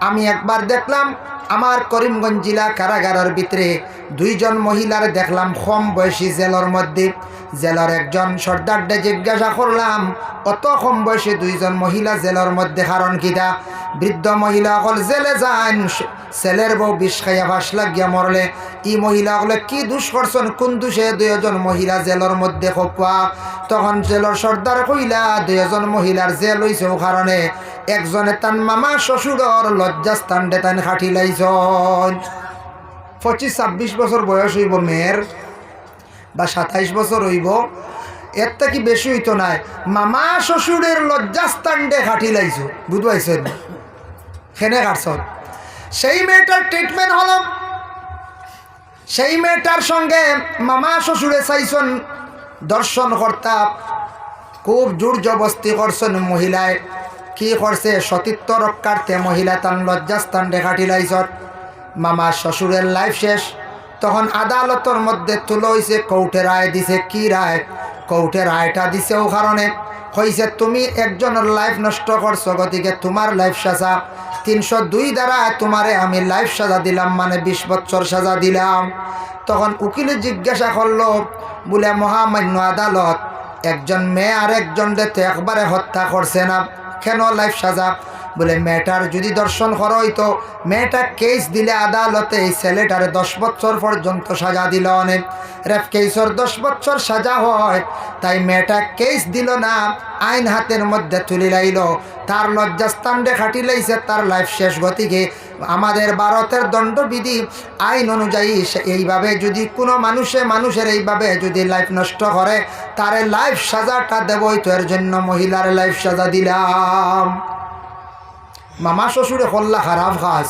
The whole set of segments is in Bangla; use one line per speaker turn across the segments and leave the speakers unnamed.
আমি একবার দেখলাম আমার করিমগঞ্জ জেলা কারাগারের ভিতরে দুইজন মহিলার দেখলাম কম বয়সী জেলর মধ্যে। জেলার একজন সর্দারডে জিজ্ঞাসা করলাম, অত কম বয়সী দুইজন মহিলা জেলার মধ্যে কারণ কিটা বৃদ্ধ মহিলা অকল জেলে যান ছেলের বউ বিষ খাইয়া ফাঁস লাগিয়া মরলে, ই মহিলা হলে কি দুষ করছেন? কোন দুষে দুইজন মহিলা জেলের মধ্যে খোপা তখন জেলর সর্দার কইলা, দুইজন মহিলার জেল হইছে কারণে একজনে তান মামা শ্বশুরর লজ্জাস্থান ডে তান খাটি লাইছন। পঁচিশ, ছাব্বিশ বছর বয়স হইব মেয়ের বা সাতাইশ বছর হইব। এর থেকে বেশি হইতো নাই। মামা শ্বশুরের লজ্জাস্থান ডে খাটি লাইছো। বুঝবাইছেন খেনে কাটছন। সেই মেয়েটার ট্রিটমেন্ট হলো। সেই মেয়েটার সঙ্গে মামা শ্বশুরে চাইছন দর্শন কর্তা খুব জোর জবস্তি করছেন মহিলায়। কি করছে? সতীত্ব রক্ষার্থে মহিলা তার লজ্জাস্থান দেখাটি লাইছত মামা শ্বশুরের লাইফ শেষ। তখন আদালতের মধ্যে তুলো হয়েছে কৌটে রায় দিছে। কি রায়? কৌটে রায়টা দিছে ও কারণে। হয়েছে তুমি একজনের লাইফ নষ্ট করছ, গতিকে তোমার লাইফ সাজা। তিনশো দুই দ্বারা তোমারে আমি লাইফ সাজা দিলাম মানে বিশ বছর সাজা দিলাম। তখন উকিলে জিজ্ঞাসা করল, বলে, মহামান্য আদালত, একজন মেয়ে আর একজন তো একবারে হত্যা করছে না, কেন লাইফ সাজা? বলে, মেয়েটার যদি দর্শন করা হইতো মেয়েটা কেস দিলে আদালতে এই ছেলেটারে দশ বছর পর্যন্ত সাজা দিল অনেক রেফ কেসর দশ বছর সাজা হয়, তাই মেয়েটা কেস দিল না, আইন হাতের মধ্যে তুলি লাইল। তার লজ্জাস্থান রে খাটি লাইছে, তার লাইফ শেষ গতিকে। আমাদের ভারতের দণ্ডবিধি, আইন অনুযায়ী এইভাবে যদি কোনো মানুষে মানুষের এইভাবে যদি লাইফ নষ্ট করে, তারে লাইফ সাজাটা দেবই তো, এর জন্য মহিলার লাইফ সাজা দিলাম। মামা শ্বশুরে করলা খারাপ কাজ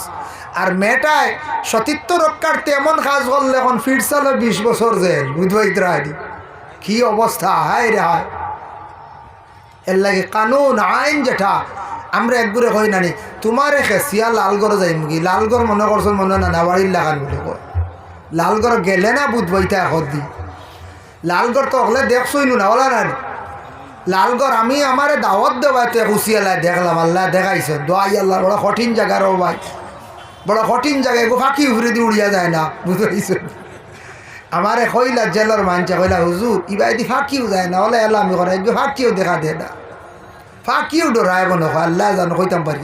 আর মেয়েটায় সতীত্ব রক্ষার্থে এমন কাজ করলে এখন ফিট সালে বিশ বছর জেল বুধবাইত্রাদি কি অবস্থা হায় রে হায়। এর লাগে কানুন, আইন যেটা আমরা একগুড়ে কই নানি তোমার খেসিয়া লালগড় যাই মুগি লালগড় মনে করছ মনে না নাবাড়ির লাগান বলে কয়। লালগড় গেলে না বুধ বইতে এখন দি? লালগড় তো হলে দেখছই না, ওলা না লালগড়, আমি আমারে দাওয়াত দেওয়াতে হুসিয়ালায় দেখলাম, আল্লাহ দেখাইছে। দোয়াই আল্লাহ, বড় কঠিন জায়গার ও ভাই। বড় কঠিন জায়গায় গো ফাঁকি উফরে দিয়ে উড়িয়া যায় না বুঝতে পারছ আমারে কইলা, জেলার মানছে কইলা, হুজুর ইবাই দি ফাঁকিও যায় না হলে এলাম করে ফাঁকিও দেখা দে না। ফাঁকিও ডরায় বনো আল্লাহ জানো কইতাম পারি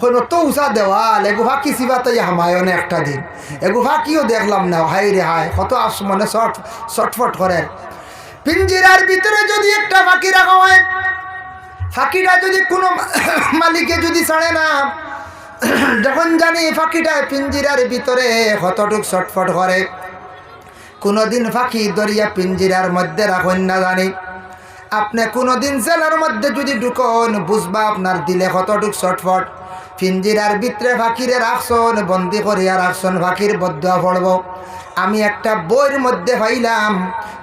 কই তো উষা দেওয়াল, এগু ফাঁকি চিবাতে হামায়নে একটা দিন। এগু ফাঁকিও দেখলাম না হাই রে হাই কত আস মানে শর্ট শর্টফট করে। পিঞ্জিরার ভিতরে যদি একটা ফাঁকি রাখা হয়, ফাঁকিটা যদি কোনো মালিকে যদি ছাড়ে না, যখন জানি ফাঁকিটা পিঞ্জিরার ভিতরে কতটুক ছটফট করে, কোনোদিন ফাঁকি দরিয়া পিঞ্জিরার মধ্যে রাখুন না জানি। আপনি কোনোদিন জেলার মধ্যে যদি ঢুকন, বুঝবা আপনার দিলে কতটুক ছটফট। পিঞ্জিরার ভিতরে ফাঁকিরে রাখছন, বন্দি করিয়া রাখছন, ফাঁকির বদুয়া পড়ব। আমি একটা বইয়ের মধ্যে হইলাম।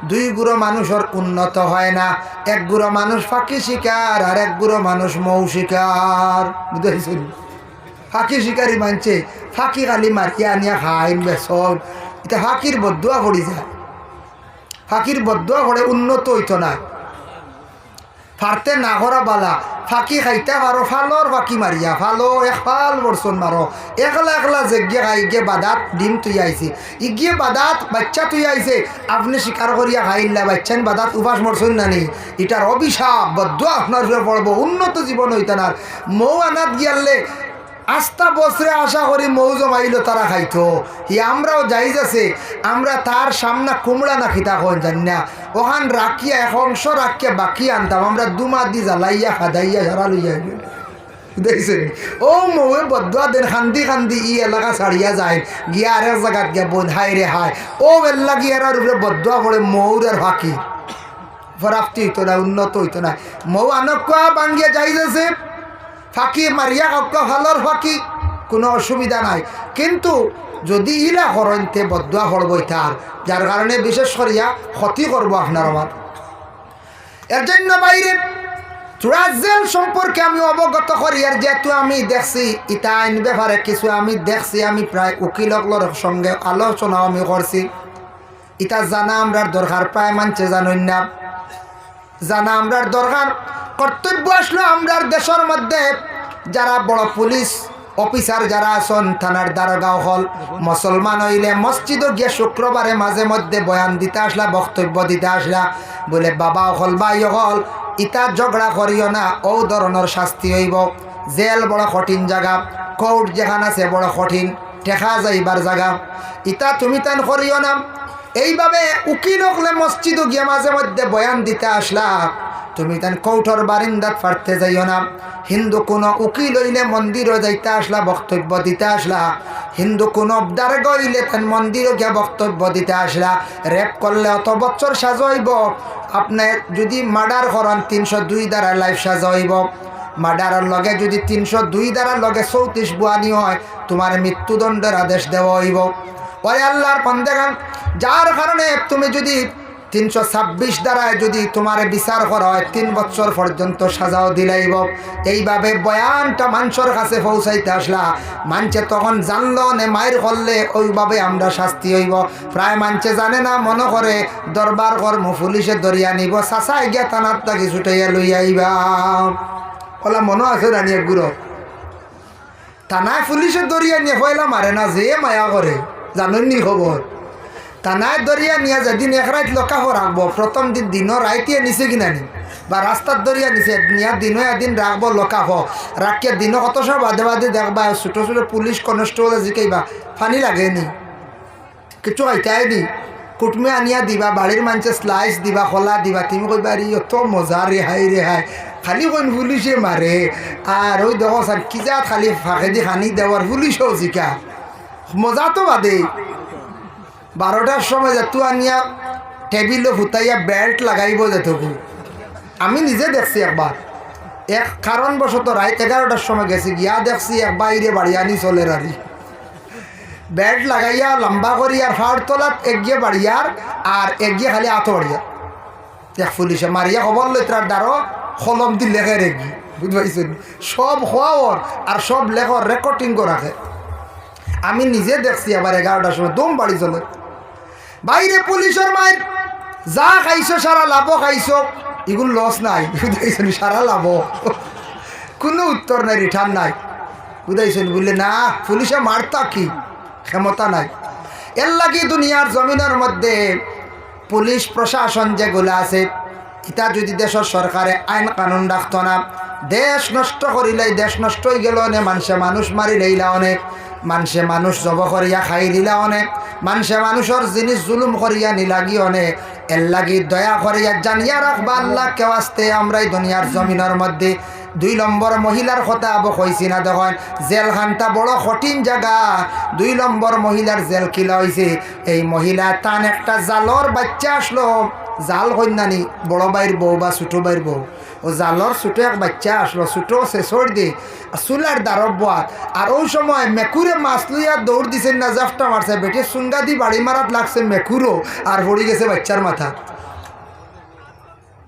দুই গুঁড়ো মানুষের উন্নত হয় না। এক গুঁড়ো মানুষ ফাঁকি শিকার আর এক গুঁড়ো মানুষ মৌ শিকার। বুঝেছেন ফাঁকি শিকারি মানছে। ফাঁকি খালি মারিয়া আনিয়া খাইন বেসন এটা ফাঁকির বদুয়া পড়ি যায়। ফাঁকির বদুয়া পড়ে উন্নত হইতো না। ফারতে না করা বালা। ফাঁকি খাইতে পারো ফালর ফাঁকি মারিয়া ফালো, এক ফাল বর্ষণ মারো একলা একলা জেগে খাই গিয়ে বাদাত ডিম তুই আইছে ইগিয়ে বাদাত বাচ্চা তুই আইছে আপনি স্বীকার করিয়া খাইলা বাচ্চান বাদাত উপাস মরছুন না নেই এটার অভিশাপ বদ্ধ আপনার পড়ব উন্নত জীবন হইতে না মৌ আনাত গিয়ালে আস্থা বছরে আশা করি মৌ জমাইল তারা খাইতো। হি আমরাও যাইজ আছে আমরা তার সামনা কুমড়া না খিতা হন জানি না। ওখান রাখিয়া, এক অংশ রাখিয়া বাকি আনতাম, আমরা দুমা দি জ্বালাইয়া খাদাইয়া সারা লইয়া দেখছেন? ও মৌয়ে বদুয়া দেন, খান্দি খান্দি ই এলাকা ছাড়িয়া যায়। গিয়া আর এক জায়গাত গিয়া বোন হাই রে হাই ও বেল্লা গিয়ার উপরে বদুয়া পড়ে মৌরের ফাঁকি। ফরাফতি হইতো না, উন্নত হইতো না। মৌ আনকা বাঙ্গিয়া যাইতেছে ফাঁকি মারিয়া কাউকে ভালোর ফাঁকি, কোনো অসুবিধা নাই। কিন্তু যদি ইলা করতে বদুয়া করবই তার যার কারণে বিশেষ করিয়া ক্ষতি করব আপনার আমার এর জন্য বাইরে চূড়াজেল সম্পর্কে আমি অবগত করি আর যেহেতু আমি দেখছি ইটা আইন ব্যাপারে কিছু আমি দেখছি, আমি প্রায় উকিলকলর সঙ্গে আলোচনাও আমি করছি ইটা জানা আমরার দরকার প্রায় মানছে জানুন না জানা আমরার দরকার কর্তব্য আসলো আমরার দেশের মধ্যে। যারা বড় পুলিশ অফিসার যারা আছেন, থানার দারোগাও হল, মুসলমান হইলে মসজিদও গিয়ে শুক্রবারে মাঝে মধ্যে বয়ান দিতে আসলা, বক্তব্য দিতে আসলা। বলে বাবা হল ভাই হল ইটা ঝগড়া করিও না, ও ধরনের শাস্তি হইব। জেল বড় কঠিন জায়গা, কোর্ট যেখানে আছে বড় কঠিন টেকা যাইবার জায়গা। ইটা তুমি তান করিও না। এইভাবে উকিল হকলে মসজিদ গিয়ে মাঝে মধ্যে বয়ান দিতে আসলা। তুমি তান কৌঠর বারিন্দাত ফাটতে যাইও না। হিন্দু কোনো উকিল হইলে মন্দিরও যাইতে আসলা, বক্তব্য দিতে আসলা। হিন্দু কোন অবদার গইলে তান মন্দিরও গিয়ে বক্তব্য দিতে আসলা। রেপ করলে অত বছর সাজইব আপনি যদি মার্ডার করেন, তিনশো দুই দ্বারা লাইফ সাজইব মার্ডারের লগে যদি তিনশো দুই দ্বারা লগে চৌত্রিশ বুয়ানি হয়, তোমার মৃত্যুদণ্ডের আদেশ দেওয়া হইব। ওই আল্লাহর পন্দেগান যার কারণে তুমি যদি তিনশো ছাব্বিশ দ্বারায় যদি তোমার বিচার করা হয়, তিন বছর পর্যন্ত সাজাও দিলাইব। এইভাবে বয়ানটা মানুষের কাছে পৌঁছাইতে আসলা। মানছে তখন জানলো নে মায়ের করলে ওইভাবে আমরা শাস্তি হইব। প্রায় মানছে জানে না, মনে করে দরবার কর্ম পুলিশে দরিয়া নিব। চাচাই গিয়া তানার তাকে ছুটাইয়া লইয়া আইবা। ওলা মনে আছে রানি একগুলো থানায় পুলিশে দরিয়া নিয়ে পয়লা মারে না, যে মায়া করে। জানেন নি খবর? থানায় দরিয়া নিয়ে যেদিন এক রাত লকা রাখব প্রথম দিন দিনও রাইতিয়ে নিছে কিনা নি বা রাস্তার দরিয়া নিছে। নিয়া দিনও এদিন রাখব লকা হ। রাখিয়া দিনও কত সব বাদে বাদে দেখবা ছোটো ছোটো পুলিশ কনস্টেবল জিকাইবা ফানি লাগে নি? কিছু আইতাই নি? কুটমে আনিয়া দিবা বাড়ির মানুষে স্লাইস দিবা, খোলা দিবা। তুমি কইবা রে অত মজা রেহাই রেহাই খালি কোন পুলিশে মারে আর ওই দেখো স্যার কি যা খালি ফাঁকে দি খানি দেওয়ার পুলিশও জিকা। মজা তো বাদে বারোটার সময় যেতু আনিয়া টেবিলও ফুটাইয়া বেল্ট লাগাইব যেতকু আমি নিজে দেখছি একবার এক কারণবশত রাত এগারোটার সময় গেছি, গিয়া দেখছি এক বাইরে বাড়ি আনি চলে রারি বেল্ট লাগাইয়া, লম্বা করিয়া ফাড় তলাত এগিয়ে বাড়িয়ার আর এগিয়ে খালি আতো বাড়িয়ার এক পুলিশে মারিয়া খবর লই তার দ্বারো কলম দি লেখে রেগি বুঝতে পারছেন সব হওয়ার আর সব লেখর রেকর্ডিং রাখে আমি নিজে দেখছি আবার এগারোটার সময়, দম বাড়ি চলে। বাইরে পুলিশের মায়ের যা খাইছো সারা লাভ খাইছো। এগুলো লস নাই। বুঝাইছেন সারা লাভ। কোনো উত্তর নাই রিটার্ন নাই। বুঝাইছেন বললে, না, পুলিশে মারতা কি? ক্ষমতা নাই। এর লাগি দুনিয়ার জমিনের মধ্যে পুলিশ প্রশাসন যেগুলো আছে ইটা যদি দেশের সরকারে আইন কানুন রাখতো না, দেশ নষ্ট করিলে দেশ নষ্ট হয়ে গেল নে, মানুষে মানুষ মারি লইলা অনেক মানুষে মানুষ জব করিয়া খাই দিলা অনে। মানুষে মানুষের জিনিস জুলুম করিয়া নিলাগি অনে। এর লাগি দয়া করিয়া জানিয়া রাখবা আল্লাহ, কেউ আসতে আমরা এই দুনিয়ার জমিনের মধ্যে দুই নম্বর মহিলার কথা আবো কইছি না দেখেন জেলখানটা বড় কঠিন জায়গা। দুই নম্বর মহিলার জেল কিলা হয়েছে এই মহিলা তান একটা জালর বাচ্চা আসলো। জাল কন্যানি, বড় বাইর বউ বা ছোটো বাইর বউ। ও জালর ছোটো এক বাচ্চা আসলো, ছোটো শেষর দি। চুলার দ্বারব বাত আর ওই সময় মেকুরে মাছ লইয়া দৌড় দিছেন না জাফটা মারছে বেটে সুঙ্গা দি বাড়ি মারাত লাগছে মেকুরও আর পড়ে গেছে বাচ্চার মাথা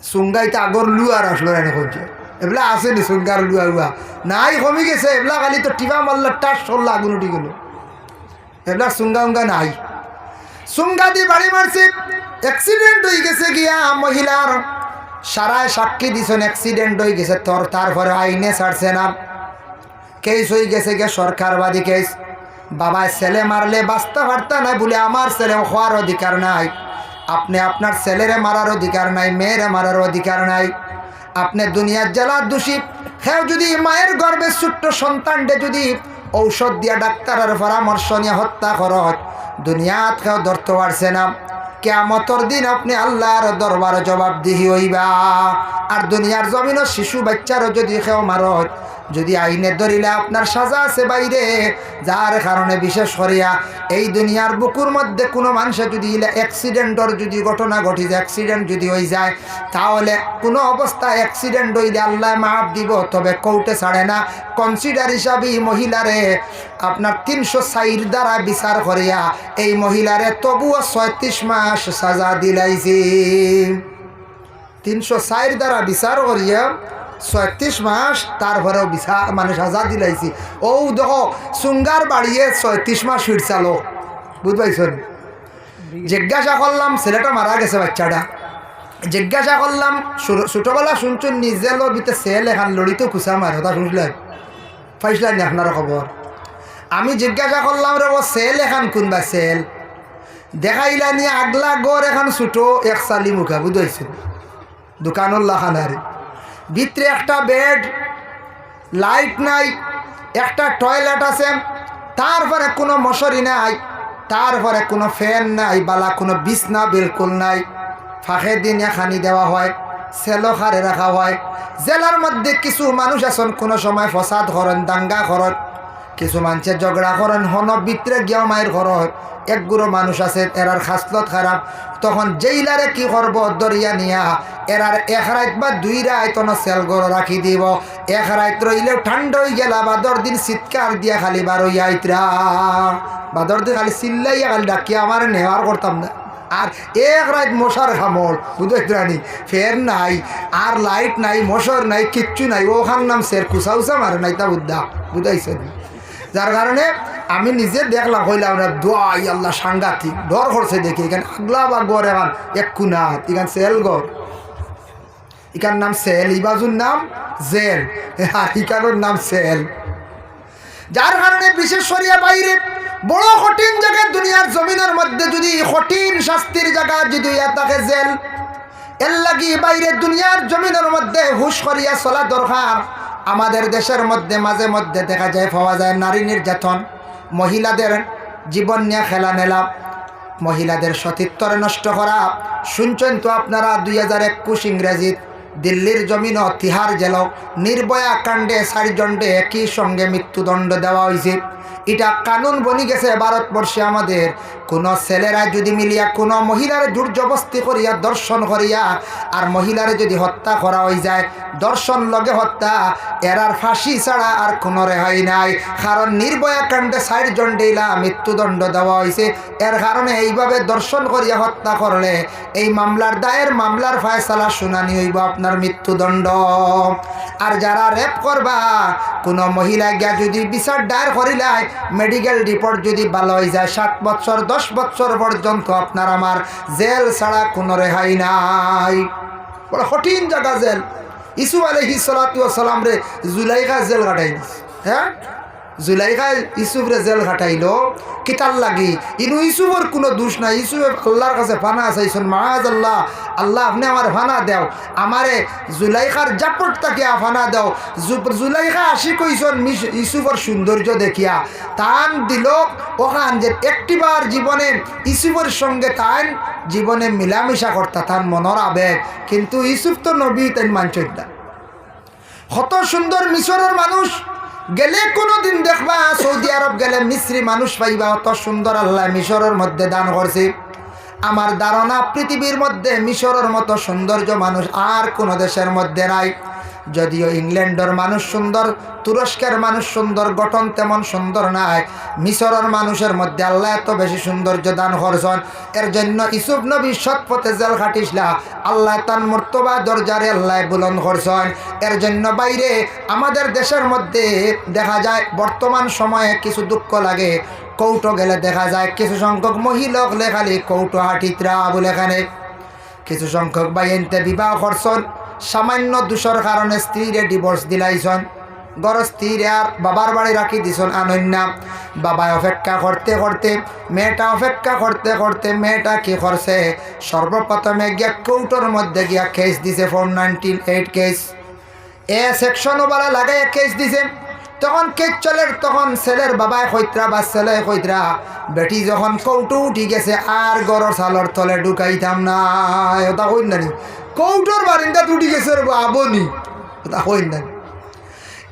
সুঙ্গাইতে আগর লুয়ার আসলো এনে করছে এগুলা আসেনি সুঙ্গার লুয়া লুয়া নাই, কমে গেছে। এগুলা খালি তো টিপা মারলে টাস সরল আগুন উঠি গেল। এগুলা সুঙ্গা উঙ্গা নাই। সুঙ্গা দিয়ে বাড়ি মারছে অ্যাক্সিডেন্ট হয়ে গেছে গিয়া মহিলার সারায় সাক্ষী দিছেন অ্যাক্সিডেন্ট হয়ে গেছে। তোর তারপরে আইনে ছাড়ছে না। কেস হয়ে গেছে গে সরকারবাদী কেস বাবায় ছেলে মারলে বাঁচতে পারতা নাই বলে আমার ছেলে হওয়ার অধিকার নাই। আপনি আপনার ছেলেরে মারার অধিকার নাই মেয়েরে মারার অধিকার নাই। আপনি দুনিয়ার জেলার দোষী। হ্যাঁ যদি মায়ের গর্বের ছোট্ট সন্তানটা যদি ঔষধ দিয়া ডাক্তারের পরামর্শ নিয়ে হত্যা করত দুনিয়াত কেউ ধরতে পারছে না। কেমতর দিন আপনি আল্লাহর দরবার জবাবদিহি হইবা। আর দুনিয়ার জমিনও শিশু বাচ্চারও যদি কেউ মারত যদি আইনে ধরিলে আপনার সাজা আছে বাইরে, যার কারণে বিশেষ করিয়া এই দুনিয়ার বুকুর মধ্যে কোনো মানুষের যদি অ্যাক্সিডেন্টর যদি ঘটনা ঘটি যায় অ্যাক্সিডেন্ট যদি হয়ে যায়, তাহলে কোনো অবস্থায় অ্যাক্সিডেন্ট হইলে আল্লাহ মাফ দিব, তবে কৌটে ছাড়ে না। কনসিডার হিসাবে মহিলারে আপনার তিনশো সাইর দ্বারা বিচার করিয়া এই মহিলারে তবুও ছয়ত্রিশ মাস সাজা দিলাইছি। তিনশো সাইর দ্বারা বিচার করিয়া ছয়ত্রিশ মাস তারপরেও বিচার মানে সাজা দিলাইছি ও দেখো সুঙ্গার বাড়িয়ে ছয়ত্রিশ মাস ফিরছালো বুঝ পাইছেন? জিজ্ঞাসা করলাম ছেলেটা মারা গেছে বাচ্চাটা জিজ্ঞাসা করলাম ছোট- ছোটবেলা শুনছুন নিজে লো বিতে সেল এখান লড়িতে খুচা মারে তা শুনছিলেন পাইছিলেন আপনার খবর আমি জিজ্ঞাসা করলাম রে সেল এখান কোনবা সেল দেখাইলা নিয়ে আগলা গড় এখন ছোটো এক চালি মুখা বুঝাইছে দোকানুল্লাহ খানারে ভিতরে একটা বেড লাইট নাই, একটা টয়লেট আছে, তারপরে কোনো মশারি নাই, তারপরে কোনো ফ্যান নাই, বালা কোনো বিছনা বিলকুল নাই, ফাঁকে দিন খানি দেওয়া হয় সেলো খারে রাখা হয়। জেলার মধ্যে কিছু মানুষ আছেন, কোনো সময় ফসাদ করেন, দাঙ্গা করেন, কিছু মানুষে ঝগড়া করেন, হন বিত্রে গিয়া মায়ের ঘর একগুলো মানুষ আছে, এরার খাসলত খারাপ। তখন জেইলারে কি করব, দরিয়া নিয়া এরার এক রাত বা দুই রাত সেল গড় রাখি দিব। এক রাত রইলেও ঠান্ডা হয়ে গেলা, বাদর দিন শীতকার দিয়া খালি বার হইয়া আইতরা। বাদর দিন খালি চিল্লাইয়া খালি ডাকিয়া আমার নেওয়ার করতাম না। আর এক রাত মশার খামড় বুঝতে রানি ফের নাই, আর লাইট নাই, মশার নাই, কিচ্ছু নাই, ওখান নাম সের কুসা উসা মারে নাই তা বুদ্ধা বুঝাইছে যার কারণে আমি নিজে দেখলাম হইলাম না দোয়াই আল্লাহ সাংঘাতিক, ডর করছে দেখি, এখানে আগলা বা গড় এখন, এক কুনাত, এখানে সেল গড় এখান নাম সেল, ইবাজুর নাম জেল। আর ইকানোর নাম সেল। যার কারণে বিশেষ সরিয়া বাইরে, বড় কঠিন জায়গায় দুনিয়ার জমিনের মধ্যে যদি কঠিন শাস্তির জায়গা যদি থাকে জেল, এর লাগি বাইরে দুনিয়ার জমিনের মধ্যে হুশ করিয়া চলা দরকার। আমাদের দেশের মধ্যে, মাঝে মধ্যে দেখা যায়, পাওয়া যায় নারী নির্যাতন। মহিলাদের জীবন নিয়ে খেলা নেলা মহিলাদের সতীত্বর নষ্ট করা। শুনছেন তো আপনারা দুই হাজার একুশ ইংরেজিত দিল্লির জমিন তিহার জেল নির্ভয়া কাণ্ডে চারিজনকে একই সঙ্গে মৃত্যুদণ্ড দেওয়া হয়েছে। এটা কানুন বনি গেছে ভারতবর্ষে আমাদের। কোনো ছেলেরা যদি মিলিয়া কোনো মহিলার জবস্তি করিয়া দর্শন করিয়া, আর মহিলার যদি হত্যা করা হয়ে যায়, দর্শন লগে হত্যা, এরার ফাঁসি ছাড়া আর কোনো রেহাই নাই। কারণ নির্ভয়া কাণ্ডে ষাটজন ডেইলা মৃত্যুদণ্ড দেওয়া হয়েছে। এর কারণে এইভাবে দর্শন করিয়া হত্যা করলে এই মামলার দায়ের মামলার ফায়সালা শুনানি হইব আপনার মৃত্যুদণ্ড। আর যারা রেপ করবা, কোনো মহিলা গিয়া যদি বিচার দায়ের করিলায় মেডিকেল রিপোর্ট যদি ভালো হয়ে যায়, সাত বছর, দশ বছর পর্যন্ত আপনার আমার জেল ছাড়া কোনো রেহাই নাই। বড় কঠিন জায়গা জেল। ইসু আলহি সালাম রে জুলাইকা জেল কাটাই হ্যাঁ? জুলাইকা ইসুফরে জেল খাটাইল। কিতার লাগি। ইনু ইসুফর কোনো দোষ নাই। ইসুফে আল্লাহর কাছে ফানা চাইছেন মাহাজ আল্লাহ আল্লাহ আপনি আমার ফানা দেও। আমারে জুলাইখার জাপট তাকিয়া ফানা দেও। জুলাইখা আসি কইছেন ইসুফর সৌন্দর্য দেখিয়া। তান দিল ওখান যে একটিবার জীবনে ইসুফের সঙ্গে তান জীবনে মিলামিশা করতা তার মনের আবেগ। কিন্তু ইসুফ তো নবী তাই না। কত সুন্দর মিশরের মানুষ। গেলে কোনো দিন দেখবা সৌদি আরব গেলে মিশ্রি মানুষ পাইবা, অত সুন্দর আল্লাহ মিশরের মধ্যে দান করছে। আমার ধারণা, পৃথিবীর মধ্যে মিশরের মতো সৌন্দর্য মানুষ আর কোনো দেশের মধ্যে নাই। যদিও ইংল্যান্ডের মানুষ সুন্দর, তুরস্কের মানুষ সুন্দর, গঠন তেমন সুন্দর নাই। মিশরের মানুষের মধ্যে আল্লাহ এত বেশি সৌন্দর্য দান করছেন। এর জন্য ইসুফ নবী সৎ পথে জেল খাটিসলা। আল্লাহ তান মর্তবা দরজারে আল্লাহ বুলন করছেন। এর জন্য বাইরে, আমাদের দেশের মধ্যে দেখা যায়, বর্তমান সময়ে কিছু দুঃখ লাগে। কৌটো গেলে দেখা যায়, কিছু সংখ্যক মহিলক লেখালি কৌটো হাটিত্রা বলে এখানে। কিছু সংখ্যক বাইনতে বিবাহ করছেন। সামান্য দোষর কারণে স্ত্রীরে ডিভোর্স দিলাইছন গর স্ত্রীরে আর বাবার বাড়ি রাখি দিছন আনন্যা। বাবায় অপেক্ষা করতে করতে মেয়েটা অপেক্ষা করতে করতে মেয়েটা কি করছে সর্বপ্রথমে গিয়া কৌটোর মধ্যে গিয়া কেস দিছে ফোর নাইনটিন এইট কেস এ সেকশন বালা লাগাই কেস দিছে। তখন কেস চলে, তখন ছেলের বাবায় কইত্রা বা ছেলে কইত্রা বেটি যখন কৌটো উঠি গেছে, আর গরর সালর তলে ঢুকাইতাম না ওটা কই না কৌটোর বারিন্দা উঠি গেছে আবনি ওটা কই না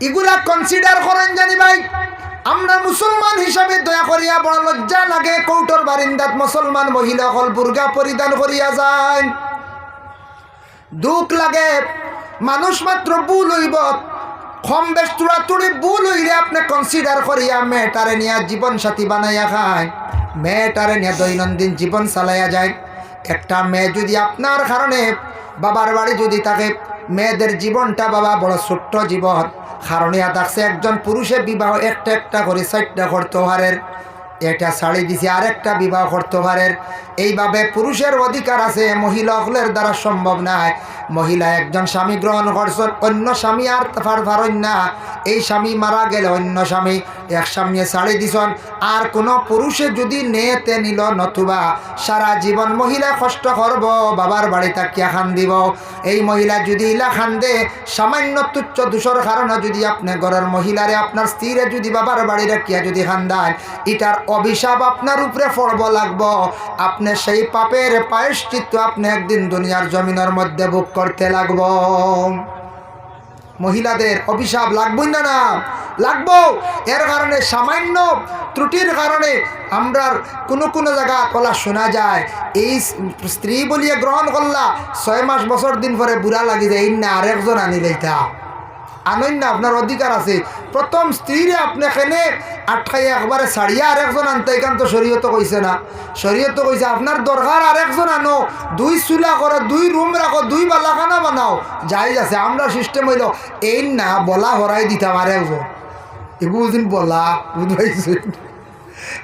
এগুলা কনসিডার করেন জানি ভাই, আমরা মুসলমান হিসাবে দয়া করিয়া বড় লজ্জা লাগে কৌটোর বারিন্দাত মুসলমান মহিলা হল বুর্গা পরিধান করিয়া যায়। দুঃখ লাগে মানুষ মাত্র ভুল হইব কম বেশ তুড়ি ভুল হইলে আপনি কনসিডার করিয়া মেয়েটারে নিয়ে জীবন সাথী বানাইয়া খায়। মেয়েটারে নিয়ে দৈনন্দিন জীবন চালাইয়া যায়। একটা মেয়ে যদি আপনার কারণে বাবার বাড়ি যদি থাকে, মেয়েদের জীবনটা বাবা বড় ছোট্ট জীবন। কারণে দেখছে একজন পুরুষের বিবাহ একটা একটা করে চারটা করতে পারের এটা শাড়ি দিছে। আরেকটা বিবাহ করতে এইভাবে পুরুষের অধিকার আছে, মহিলা হলের দ্বারা সম্ভব নয়। মহিলা একজন স্বামী গ্রহণ করছেন, অন্য স্বামী আর পারেন না। এই স্বামী মারা গেলে অন্য স্বামী, এক স্বামী ছাড়ি দিছন। আর কোনো পুরুষে যদি নেতে নিল নতুবা, সারা জীবন মহিলা কষ্ট করব, বাবার বাড়ি তাকিয়া খান দিব। এই মহিলা যদি ইলা খান দে, সামান্য তুচ্ছ দূষর কারণে যদি আপনি ঘরের মহিলারে, আপনার স্ত্রীরে যদি বাবার বাড়ি রাখিয়া যদি খান দেন, এটার অভিশাপ আপনার উপরে পড়ব লাগব। আপনি সেই পাপের পায়শ্চিত্ত আপনি একদিন দুনিয়ার জমিনের মধ্যে বুক করতে লাগব। মহিলাদের অভিশাপ লাগবই না না? লাগব। এর কারণে, সামান্য ত্রুটির কারণে আমরা কোনো কোনো জায়গা কলা শোনা যায়। এই স্ত্রী বলিয়া গ্রহণ করলা, ছয় মাস বছর দিন পরে বুড়া লাগি যায় না আরেকজন আনি তা আনইন না আপনার অধিকার আছে। প্রথম স্ত্রীরে আপনি এখানে আটকাই একবারে ছাড়িয়া আরেকজন আনতে এখান তো শরীয়ত কইছে না। শরীয়ত কইছে, আপনার দরকার আরেকজন আনো, দুই চুলা করো, দুই রুম রাখো, দুই বালাখানা বানাও। যাই আছে, আমরা সিস্টেম হইল, এই না, বলা হরাই দিতাম আরেকজন। এগুলো দিন বলা বুঝতে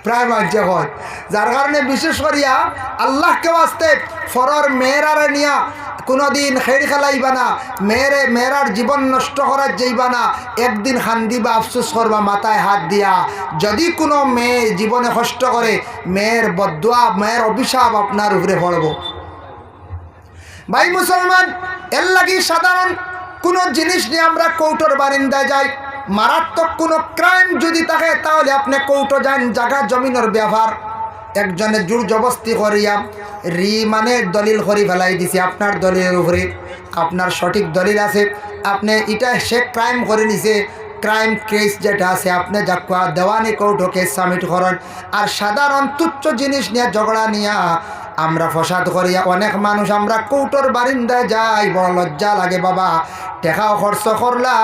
প্রায় মানছে হয় যার কারণে বিশেষ করিয়া আল্লাহকে বাঁচতে ফরর মেয়েরারে নিয়া কোনোদিন খেড় খেলাইবা না, মেয়েরে, মেয়েরার জীবন নষ্ট করার যাইবা না, একদিন খান্দি বা আফসোস করবা, মাথায় হাত দিয়া। যদি কোনো মেয়ে জীবনে কষ্ট করে, মেয়ের বদুয়া, মেয়ের অভিশাপ আপনার উপরে পড়ব। ভাই মুসলমান, এর লাগি সাধারণ কোনো জিনিস নিয়ে আমরা কৌটোর বারিন্দায় যাই। মারাত্মক কোনো ক্রাইম যদি থাকে, তাহলে আপনি কৌটো যান জাগা জমিনের ব্যবহার। একজনে জোর জবস্তি করিয়া রি মানে দলিল করি ফেলাই দিছে, আপনার দলিলের উপরে। আপনার সঠিক দলিল আছে, আপনি এটা সে ক্রাইম করে নিছে ক্রাইম কেস যেটা আছে, আপনি যাকুয়া দেওয়ানি কৌটো কেস সাবমিট করেন। আর সাধারণ তুচ্ছ জিনিস নিয়ে ঝগড়া নিয়া আমরা ফসাদ করিয়া, অনেক মানুষ আমরা কৌটোর বারিন্দায় যাই, বড় লজ্জা লাগে বাবা। টেকাও খরচ করলা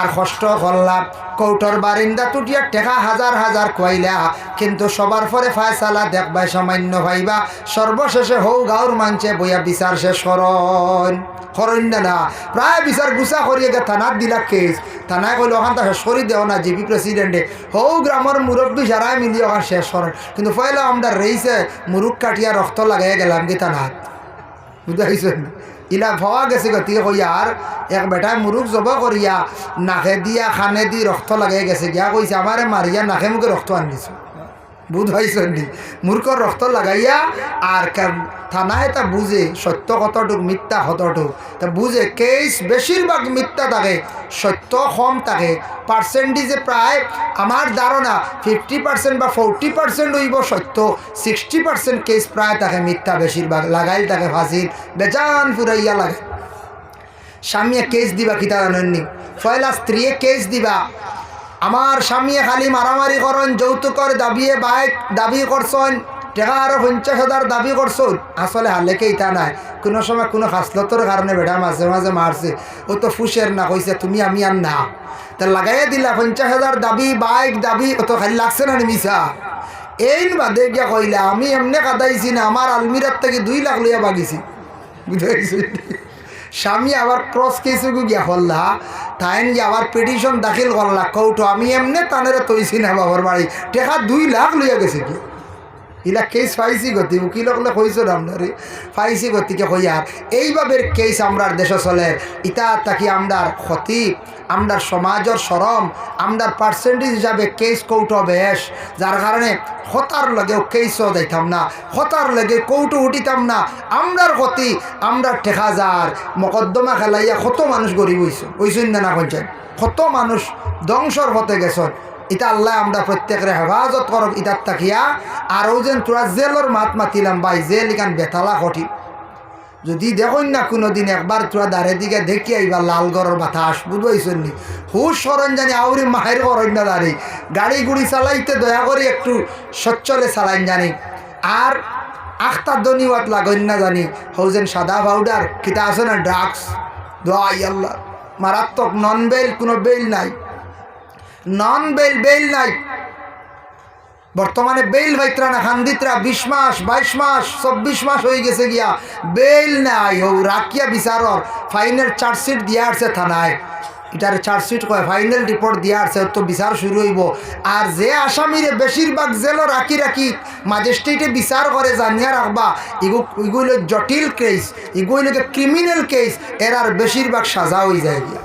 আর কষ্ট করলা কৌটোর বারিন্দা তুটিয়া টেকা হাজার হাজার খুয়াইলা কিন্তু সবার পরে ফায়সালা দেখবাই সামান্য ভাইবা, সর্বশেষে হৌ গাঁর মানছে বইয়া বিচার শেষ করন। করন না প্রায় বিচার গুছা করিয়ে গে থানার দিলা কেস। থানায় কইল ওখান তাকে সরি দেও না, জিপি প্রেসিডেন্টে। হৌ গ্রামের মুরব্বী যারাই মিলিয়ে ওখান শেষ করেন। কিন্তু পয়লা আমরা রইছে মুরুখ কাটিয়া রক্ত লাগাই গেলাম কি থানাত। বুঝাইছেন ইলা ভাবা গেছে গতিকে কইয়া আর। এক বেটায় মুরুখ জব করিয়া নাকে দিয়া, খানে দি রক্ত লাগাই গেছে। গিয়া কইছে আমারে মারিয়া নাকে মুখে রক্ত আনিছো বুধ হয়েছেন মূর্খর রক্ত লাগাইয়া আর থানায় তা বুঝে সত্য কতটুক মিথ্যা কতটুক তা বুঝে কেস বেশিরভাগ মিথ্যা থাকে সত্য কম থাকে পার্সেন্টেজে প্রায় আমার ধারণা ফিফটি পার্সেন্ট বা ফোরটি পার্সেন্ট হইব সত্য সিক্সটি পার্সেন্ট কেস প্রায় থাকে মিথ্যা বেশিরভাগ লাগাইল থাকে ফাঁসির বেজান ফুরাইয়া লাগে। স্বামীয়ে কেস দিবা কিতা জানেননি ফয়লা স্ত্রীয়ে কেস দিবা আমার স্বামীয়ে খালি মারামারি করেন যৌতুকর দাবিয়ে বাইক দাবি করছেন টেকা আরও পঞ্চাশ হাজার দাবি করছ আসলে হালেকে ইটা নাই। কোনো সময় কোনো হাসলতর কারণে বেড়া মাঝে মাঝে মারছে ও তো ফুসের না কইছে তুমি আমি আর না। তা লাগাইয়ে দিলা, পঞ্চাশ হাজার দাবি, বাইক দাবি ও তো খালি লাগছে না মিশা এই বাদে গিয়া কইলা, আমি এমনি কাদাইছি না আমার আলমিরার থেকে দুই লাখ লইয়া বাগিছি। বুঝাইছি স্বামী আবার ক্রস কেসে গিয়া করলা তাইন গিয়ে আবার পিটিশন দাখিল করলা, কৌটো, আমি এমনি তানের তৈছি না বাবার বাড়ি টেকা দুই লাখ লইয়া গেছে কি? ইলা কেস পাইছি গতি উকিল হলে কইছো আপনারে পাইছি গতিকে কইয়ার এইভাবে কেস আমরার দেশ চলে। ইটা তাকি আমরার ক্ষতি? আমরার সমাজের সরম? আমরার পার্সেন্টেজ হিসাবে কেস কৌটো বেশ। যার কারণে হতার লগেও কেসও দিতাম না। হতার লগে কৌটো উঠিতাম না। আমরার ক্ষতি আমরা ঠেকা যার মকদ্দমা খেলাইয়া কত মানুষ গরিব হইছ? হইছেন না না কইছেন? কত মানুষ ধ্বংসর হতে গেছেন? ইটা আল্লাহ আমরা প্রত্যেকের হেফাজত করব ইটার তাকিয়া। আর ও যেন তোরা জেলর মাত মাতিলাম, ভাই, জেল ইখান বেতালা কঠিন। যদি দেখুন না কোনো দিন একবার তোরা দাঁড়ে দিকে দেখি আইবা, লাল গড়ের বাতাস বুঝবাইছেন নি হুশ সরণ জানি, আউরি মাহের করন না দাঁড়ি গাড়ি গুড়ি চালাইতে দয়া করে একটু সচ্ছলে চালাইন জানি। আর আখতার দনিওয়াত লাগন না জানি। হৌজেন সাদা পাউডার কিতা আছে না ড্রাগস দোয়াই আল্লাহ। মারাত্মক নন বেল কোনো বেল নাই। নন বেল বেল নাই। বর্তমানে বেল ভাইত্রা না খান্দিত্রা বিশ মাস, বাইশ মাস, চব্বিশ মাস হয়ে গেছে গিয়া। বেল নাই হৌ রাখিয়া বিচারর ফাইনের চার্জশিট দিয়া আসছে থানায়। এটার চার্জশিট কয়, ফাইনাল রিপোর্ট দিয়া আছে তো বিচার শুরু হইব। আর যে আসামিরে বেশিরভাগ জেলও রাখি রাখি ম্যাজিস্ট্রেটে বিচার করে জানিয়া রাখবা এগু এগুলো জটিল কেস এগুলোকে ক্রিমিনাল কেস এর আর বেশিরভাগ সাজা হয়ে যায় গিয়া।